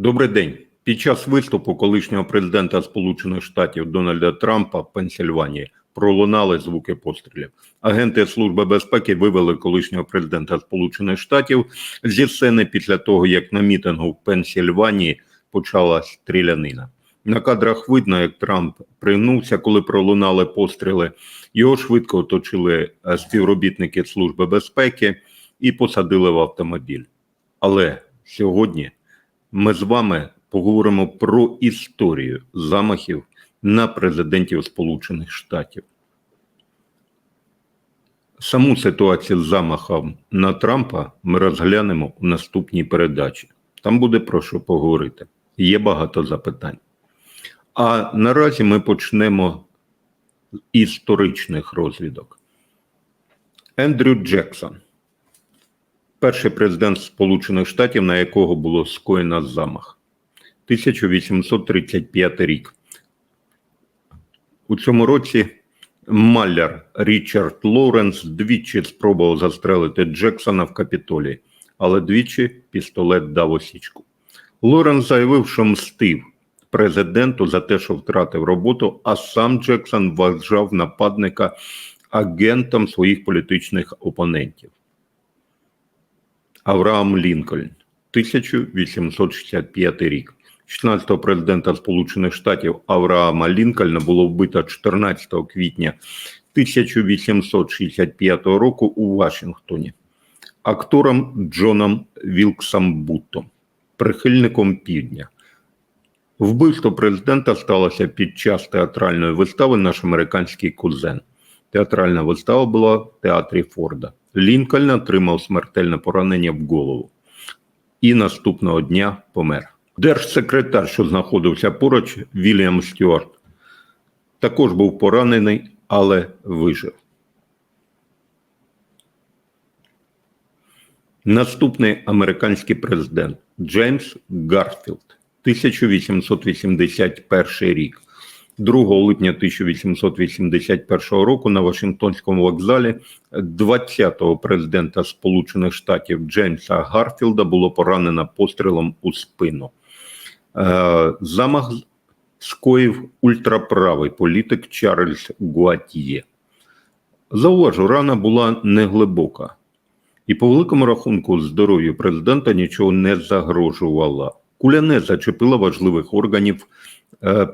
Добрий день. Під час виступу колишнього президента Сполучених Штатів Дональда Трампа в Пенсільванії пролунали звуки пострілів. Агенти Служби безпеки вивели колишнього президента Сполучених Штатів зі сцени після того, як на мітингу в Пенсільванії почалась стрілянина. На кадрах видно, як Трамп пригнувся, коли пролунали постріли. Його швидко оточили е, співробітники Служби безпеки і посадили в автомобіль. Але сьогодні ми з вами поговоримо про історію замахів на президентів Сполучених Штатів. Саму ситуацію з замахом на Трампа ми розглянемо у наступній передачі. Там буде про що поговорити. Є багато запитань. А наразі ми почнемо з історичних розвідок. Ендрю Джексон перший президент Сполучених Штатів, на якого було скоєно замах. 1835 рік. У цьому році маляр Річард Лоуренс двічі спробував застрелити Джексона в Капітолії, але двічі пістолет дав осічку. Лоренс заявив, що мстив президенту за те, що втратив роботу, а сам Джексон вважав нападника агентом своїх політичних опонентів. Авраам Лінкольн, 1865 рік. 16-го президента Сполучених Штатів Авраама Лінкольна було вбито 14 квітня 1865 року у Вашингтоні актором Джоном Вілксом Буттом, прихильником півдня. Вбивство президента сталося під час театральної вистави Наш американський кузен. Театральна вистава була в театрі Форда. Лінкольн отримав смертельне поранення в голову і наступного дня помер. Держсекретар, що знаходився поруч, Вільям Стюарт, також був поранений, але вижив. Наступний американський президент Джеймс Гарфілд, 1881 рік. 2 липня 1881 року на Вашингтонському вокзалі 20-го президента Сполучених Штатів Джеймса Гарфілда було поранено пострілом у спину. Е, Замах скоїв ультраправий політик Чарльз Гуатьє. Зауважу, рана була неглибока, і по великому рахунку здоров'ю президента нічого не загрожувала. Куля не зачепила важливих органів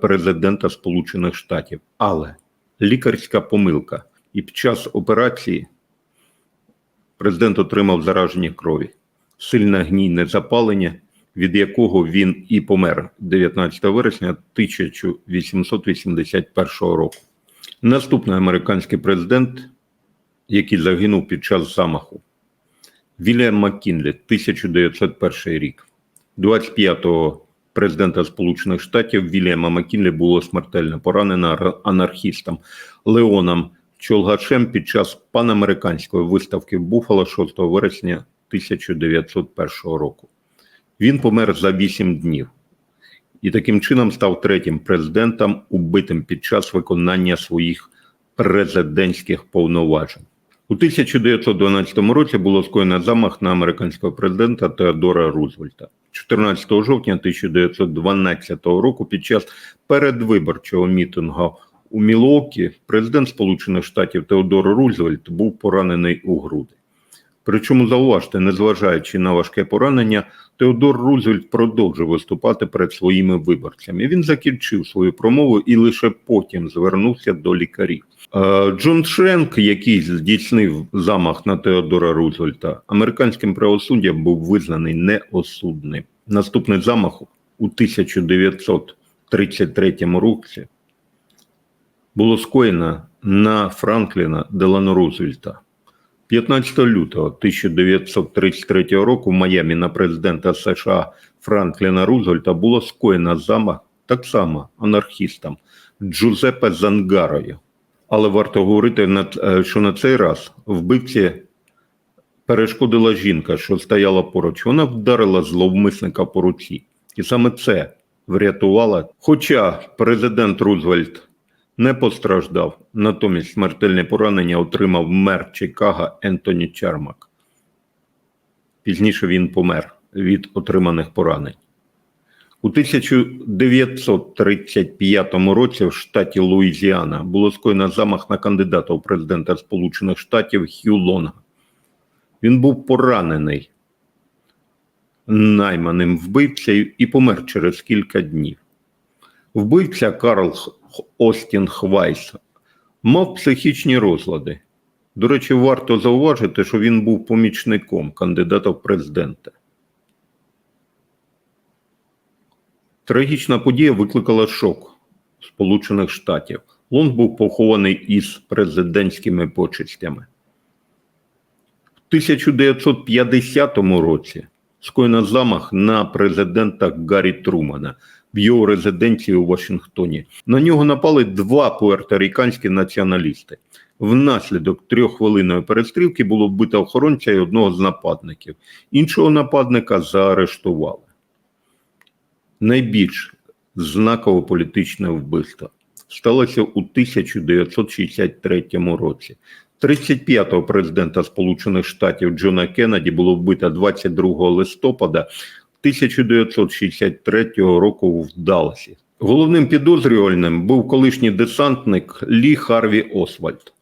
президента Сполучених Штатів, але лікарська помилка. І під час операції президент отримав зараження крові, сильне гнійне запалення, від якого він і помер 19 вересня 1881 року. Наступний американський президент, який загинув під час замаху, Вільям Маккінлі, 1901 рік. 25-го президента Сполучених Штатів Вільяма Маккінлі було смертельно поранено анархістом Леоном Чолгашем під час панамериканської виставки в Буфало 6 вересня 1901 року. Він помер за 8 днів і таким чином став третім президентом, убитим під час виконання своїх президентських повноважень. У 1912 році було скоєно замах на американського президента Теодора Рузвельта. 14 жовтня 1912 року під час передвиборчого мітингу у Мілокі президент Сполучених Штатів Теодор Рузвельт був поранений у груди. Причому зауважте, незважаючи на важке поранення, Теодор Рузвельт продовжив виступати перед своїми виборцями. Він закінчив свою промову і лише потім звернувся до лікарів. Е, Джон Шенк, який здійснив замах на Теодора Рузвельта, американським правосуддям був визнаний неосудним. Наступний замах у 1933 році було скоєно на Франкліна Делано Рузвельта. 15 лютого 1933 року в Майамі на президента США Франкліна Рузвельта було скоєно замах так само анархістам Джузеппе Зангарою. Але варто говорити, що на цей раз вбивці перешкодила жінка, що стояла поруч. Вона вдарила зловмисника по руці. І саме це врятувало. Хоча президент Рузвельт не постраждав, натомість смертельне поранення отримав мер Чикаго Ентоні Чармак. Пізніше він помер від отриманих поранень. У 1935 році в штаті Луїзіана було скоєно замах на кандидата у президента Сполучених Штатів Хью Лонга. Він був поранений найманим вбивцею і помер через кілька днів. Вбивця Карл Остін Хвайс мав психічні розлади. До речі, варто зауважити, що він був помічником кандидата в президенти. Трагічна подія викликала шок Сполучених Штатів. Лонг був похований із президентськими почестями. В 1950 році скоєно замах на президента Гаррі Трумана в його резиденції у Вашингтоні. На нього напали два пуерториканські націоналісти. Внаслідок трьоххвилинної перестрілки було вбито охоронця і одного з нападників. Іншого нападника заарештували. Найбільш знакове політичне вбивство сталося у 1963 році. 35-го президента Сполучених Штатів Джона Кеннеді було вбито 22 листопада 1963 року в Далласі. Головним підозрювальним був колишній десантник Лі Харві Освальд.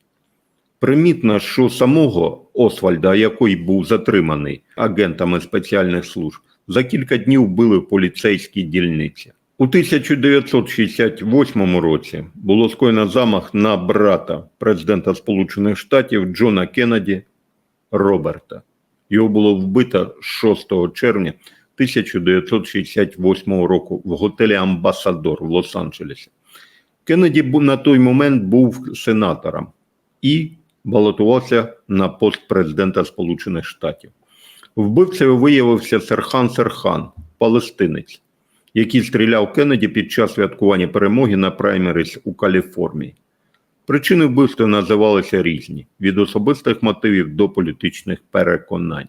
Примітно, що самого Освальда, який був затриманий агентами спеціальних служб, за кілька днів вбили в поліцейській дільниці. У 1968 році було скоєно замах на брата президента Сполучених Штатів Джона Кеннеді Роберта. Його було вбито 6 червня 1968 року в готелі Амбасадор в Лос-Анджелесі. Кеннеді на той момент був сенатором і балотувався на пост президента Сполучених Штатів. Вбивцею виявився Серхан Серхан, палестинець, який стріляв Кеннеді під час святкування перемоги на праймерис у Каліфорнії. Причини вбивства називалися різні: від особистих мотивів до політичних переконань.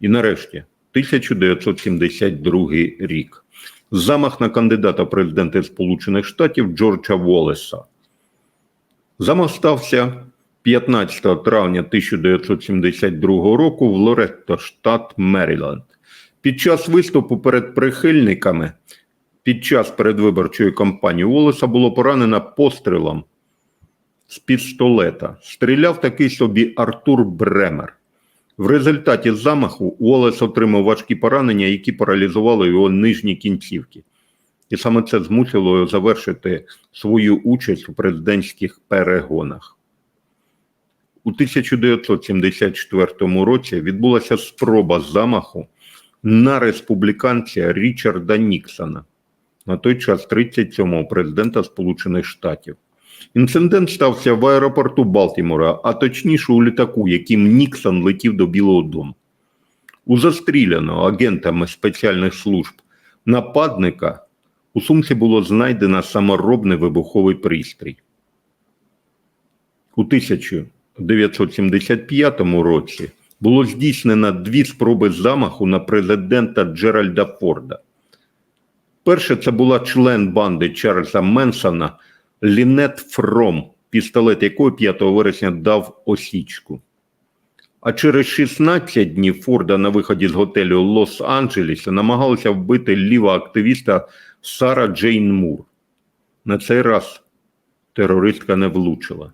І нарешті, 1972 рік. Замах на кандидата в президенти Сполучених Штатів Джорджа Волеса. Замах стався 15 травня 1972 року в Лоретто, штат Меріленд. Під час виступу перед прихильниками під час передвиборчої кампанії Волеса було поранено пострілом з пістолета. Стріляв такий собі Артур Бремер. В результаті замаху Уоллес отримав важкі поранення, які паралізували його нижні кінцівки. І саме це змусило його завершити свою участь у президентських перегонах. У 1974 році відбулася спроба замаху на республіканця Річарда Ніксона, на той час 37-го президента Сполучених Штатів. Інцидент стався в аеропорту Балтімора, а точніше у літаку, яким Ніксон летів до Білого Дому. У застріляного агентами спеціальних служб нападника у сумці було знайдено саморобний вибуховий пристрій. У 1975 році було здійснено дві спроби замаху на президента Джеральда Форда. Перше це була член банди Чарльза Менсона Лінет Фром, пістолет якої 5 вересня дав осічку. А через 16 днів Форда на виході з готелю Лос-Анджелеса намагалися вбити ліва активіста Сара Джейн Мур. На цей раз терористка не влучила.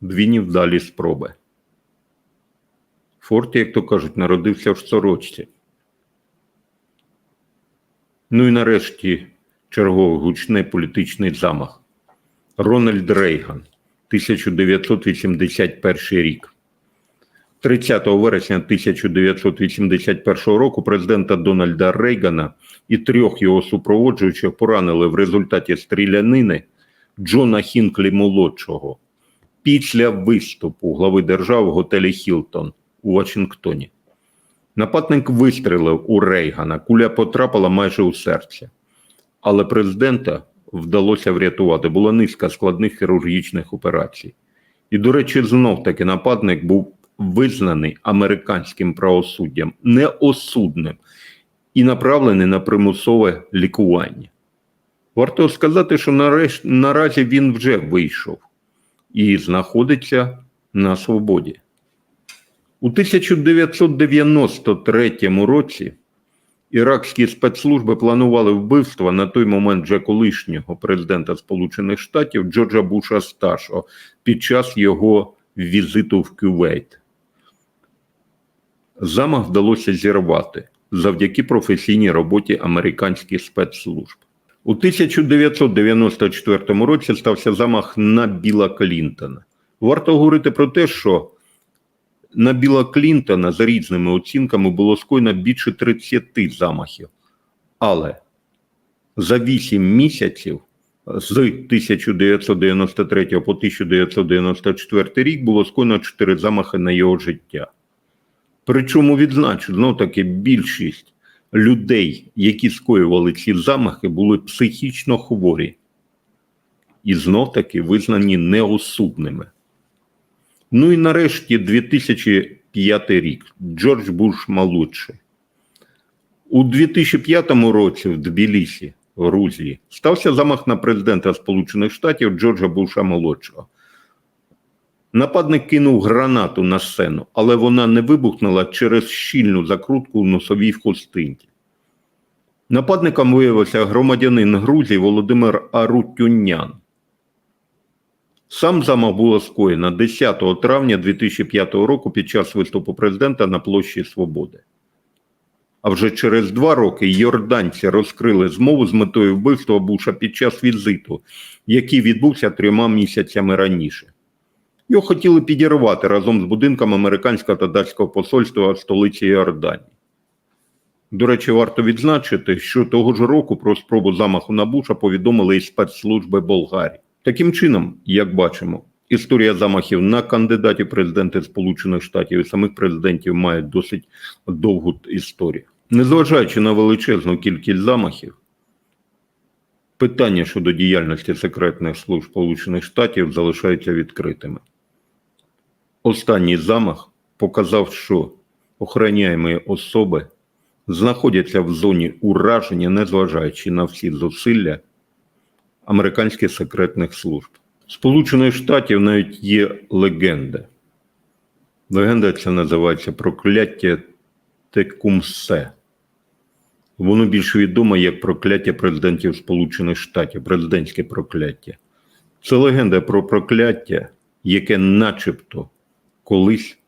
Дві невдалі спроби. Форд, як то кажуть, народився в сорочці. Ну і нарешті черговий гучний політичний замах. Рональд Рейган, 1981 рік. 30 вересня 1981 року президента Дональда Рейгана і трьох його супроводжуючих поранили в результаті стрілянини Джона Хінклі молодшого після виступу глави держави в готелі Хілтон у Вашингтоні. Нападник вистрілив у Рейгана, куля потрапила майже у серце. Але президента вдалося врятувати. Була низка складних хірургічних операцій. І, до речі, знов таки нападник був визнаний американським правосуддям неосудним і направлений на примусове лікування. Варто сказати, що нареш... наразі він вже вийшов і знаходиться на свободі. У 1993 році іракські спецслужби планували вбивство на той момент вже колишнього президента Сполучених Штатів Джорджа Буша старшого під час його візиту в Кювейт. Замах вдалося зірвати завдяки професійній роботі американських спецслужб. У 1994 році стався замах на Біла Клінтона. Варто говорити про те, що на Біла Клінтона за різними оцінками було скоєно більше 30 замахів. Але за 8 місяців з 1993 по 1994 рік було скоєно 4 замахи на його життя. Причому відзначу, знов таки більшість людей, які скоювали ці замахи, були психічно хворі і знов таки визнані неосудними. Ну і нарешті 2005 рік Джордж Буш молодший. У 2005 році в Тбілісі, Грузії, стався замах на президента Сполучених Штатів Джорджа Буша молодшого. Нападник кинув гранату на сцену, але вона не вибухнула через щільну закрутку в носовій хустинці. Нападником виявився громадянин Грузії Володимир Арутюнян. Сам замах було скоєно 10 травня 2005 року під час виступу президента на площі Свободи. А вже через два роки йорданці розкрили змову з метою вбивства Буша під час візиту, який відбувся трьома місяцями раніше. Його хотіли підірвати разом з будинком американського та датського посольства в столиці Йорданії. До речі, варто відзначити, що того ж року про спробу замаху на Буша повідомили і спецслужби Болгарії. Таким чином, як бачимо, історія замахів на кандидатів президенти Сполучених Штатів і самих президентів має досить довгу історію. Незважаючи на величезну кількість замахів, питання щодо діяльності секретних служб Сполучених Штатів залишаються відкритими. Останній замах показав, що охороняємі особи знаходяться в зоні ураження, незважаючи на всі зусилля американських секретних служб. Сполучених Штатів навіть є легенда. Легенда ця називається Прокляття Текумсе. Воно більш відоме як прокляття президентів Сполучених Штатів, президентське прокляття. Це легенда про прокляття, яке начебто колись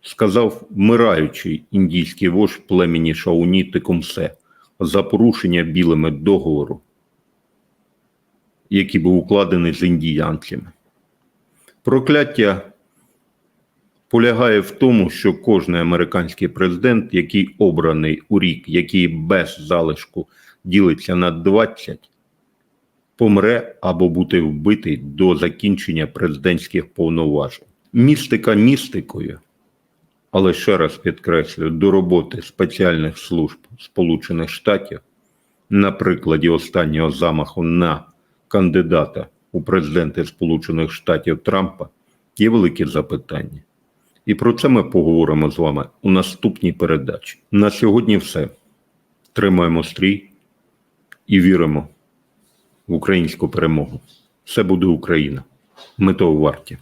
сказав вмираючий індійський вождь племені Шауні Текумсе за порушення білими договору, який був укладений з індіянцями. Прокляття полягає в тому, що кожен американський президент, який обраний у рік, який без залишку ділиться на 20, помре або буде вбитий до закінчення президентських повноважень. Містика містикою, але ще раз підкреслюю, до роботи спеціальних служб Сполучених Штатів на прикладі останнього замаху на кандидата у президенти Сполучених Штатів Трампа є великі запитання. І про це ми поговоримо з вами у наступній передачі. На сьогодні все. Тримаємо стрій і віримо в українську перемогу. Все буде Україна. Ми того варті.